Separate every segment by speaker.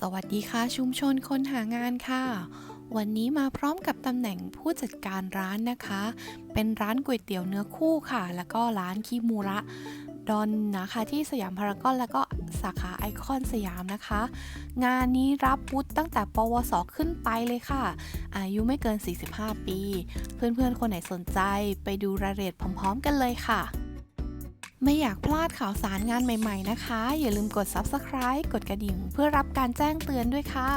Speaker 1: สวัสดีค่ะชุมชนคนหางานค่ะ วันนี้มาพร้อมกับตำแหน่งผู้จัดการร้านนะคะ เป็นร้านก๋วยเตี๋ยวเนื้อคู่ค่ะ แล้วก็ร้านคิมูระดอนนะคะที่สยามพารากอนแล้วก็สาขาไอคอนสยามนะคะ งานนี้รับวุฒิตั้งแต่ ปวส ขึ้นไปเลยค่ะ อายุไม่เกิน 45 ปี เพื่อนๆ คนไหนสนใจไปดูรายละเอียดพร้อม ๆ กันเลยค่ะ ไม่อยากพลาดข่าวสารงานใหม่ๆนะคะ อย่าลืมกด Subscribe กดกระดิ่ง เพื่อรับการแจ้งเตือนด้วยค่ะ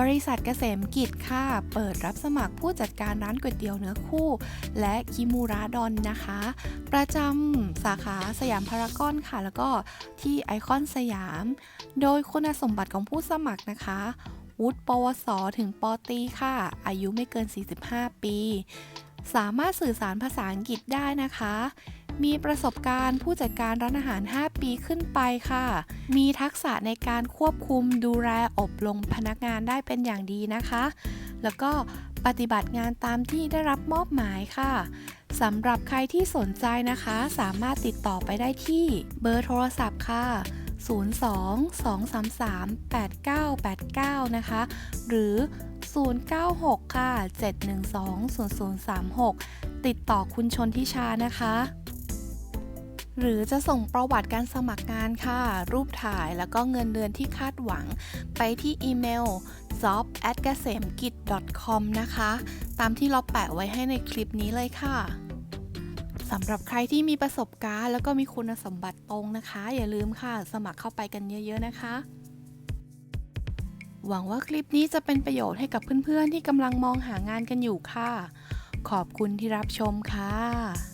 Speaker 1: บริษัทเกษมกิจค่ะ เปิดรับสมัครผู้จัดการร้านก๋วยเตี๋ยวเนื้อคู่ และคิมูระดอนนะคะ ประจำสาขาสยามพารากอนค่ะ แล้วก็ที่ไอคอนสยาม โดยคุณสมบัติของผู้สมัครนะคะวุฒิปวส ถึงปตีค่ะ อายุไม่เกิน 45 ปี สามารถสื่อสารภาษาอังกฤษได้นะคะ มีประสบการณ์ผู้จัดการร้านอาหาร 5 ปีขึ้นไปค่ะ มีทักษะในการควบคุมดูแลอบรมพนักงานได้เป็นอย่างดีนะคะ แล้วก็ปฏิบัติงานตามที่ได้รับมอบหมายค่ะสำหรับใครที่สนใจนะคะ สามารถติดต่อไปได้ที่เบอร์โทรศัพท์ค่ะ 02-233-8989 นะคะ หรือ 096 ค่ะ 712-0036 ติดต่อคุณชนทิชานะคะ หรือจะส่งประวัติการสมัครงานค่ะ รูปถ่ายแล้วก็เงินเดือนที่คาดหวัง ไปที่อีเมล job at g a s e m k i t com นะคะ ตามที่เราแปะไว้ให้ในคลิปนี้เลยค่ะสำหรับใครที่มีประสบการณ์ แล้วก็มีคุณสมบัติตรงนะคะ อย่าลืมค่ะ สมัครเข้าไปกันเยอะ ๆ นะคะ หวังว่าคลิปนี้จะเป็นประโยชน์ให้กับเพื่อนๆ ที่กำลังมองหางานกันอยู่ค่ะ ขอบคุณที่รับชมค่ะ